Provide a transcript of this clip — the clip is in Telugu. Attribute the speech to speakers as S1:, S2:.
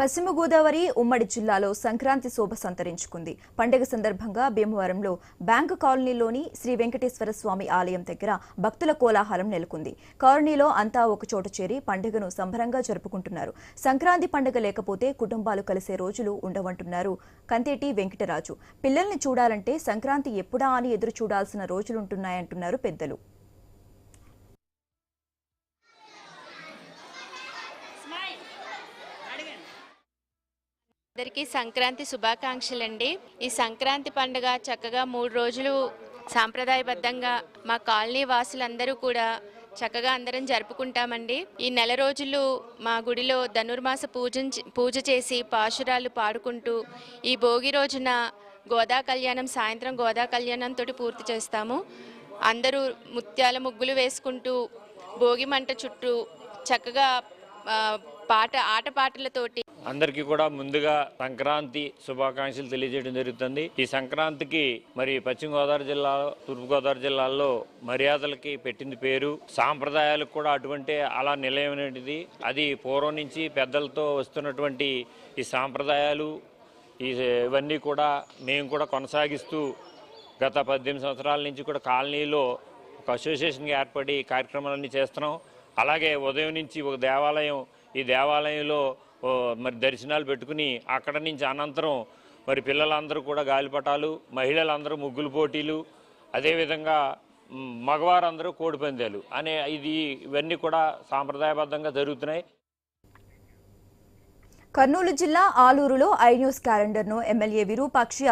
S1: పశ్చిమ గోదావరి ఉమ్మడి జిల్లాలో సంక్రాంతి శోభ సంతరించుకుంది. పండుగ సందర్భంగా భీమవరంలో బ్యాంకు కాలనీలోని శ్రీ వెంకటేశ్వర స్వామి ఆలయం దగ్గర భక్తుల కోలాహలం నెలకొంది. కాలనీలో అంతా ఒకచోట చేరి పండుగను సంబరంగా జరుపుకుంటున్నారు. సంక్రాంతి పండుగ లేకపోతే కుటుంబాలు కలిసే రోజులు ఉండవంటున్నారు కంతేటి వెంకటరాజు. పిల్లల్ని చూడాలంటే సంక్రాంతి ఎప్పుడా అని ఎదురు చూడాల్సిన రోజులుంటున్నాయంటున్నారు పెద్దలు.
S2: అందరికీ సంక్రాంతి శుభాకాంక్షలండి. ఈ సంక్రాంతి పండుగ చక్కగా మూడు రోజులు సాంప్రదాయబద్ధంగా మా కాలనీ వాసులందరూ కూడా చక్కగా అందరం జరుపుకుంటామండి. ఈ నెల రోజులు మా గుడిలో ధనుర్మాస పూజ పూజ చేసి పాశురాలు పాడుకుంటూ ఈ భోగి రోజున గోదా కళ్యాణం సాయంత్రం గోదా కళ్యాణంతో పూర్తి చేస్తాము. అందరూ ముత్యాల ముగ్గులు వేసుకుంటూ భోగి మంట చుట్టూ చక్కగా పాట ఆటపాటలతోటి
S3: అందరికీ కూడా ముందుగా సంక్రాంతి శుభాకాంక్షలు తెలియజేయడం జరుగుతుంది. ఈ సంక్రాంతికి మరి పశ్చిమ గోదావరి జిల్లా తూర్పు గోదావరి జిల్లాల్లో మర్యాదలకి పెట్టింది పేరు. సాంప్రదాయాలకు కూడా అటువంటి అలా నిలయమైనది అది పూర్వం నుంచి పెద్దలతో వస్తున్నటువంటి ఈ సాంప్రదాయాలు ఇవన్నీ కూడా మేము కూడా కొనసాగిస్తూ గత పద్దెనిమిది సంవత్సరాల నుంచి కూడా కాలనీలో ఒక అసోసియేషన్గా ఏర్పడి కార్యక్రమాలన్నీ చేస్తున్నాం. అలాగే ఉదయం నుంచి ఒక దేవాలయం ఈ దేవాలయంలో మరి దర్శనాలు పెట్టుకుని అక్కడ నుంచి అనంతరం మరి పిల్లలందరూ కూడా గాలిపటాలు మహిళలందరూ ముగ్గులు పోటీలు అదేవిధంగా మగవారందరూ కోడిపందాలు అనే ఇది ఇవన్నీ కూడా సాంప్రదాయబద్ధంగా జరుగుతున్నాయి.
S1: కర్నూలు జిల్లా ఆలూరులో ఐ న్యూస్ క్యాలెండర్ను ఎమ్మెల్యే విరూపాక్షి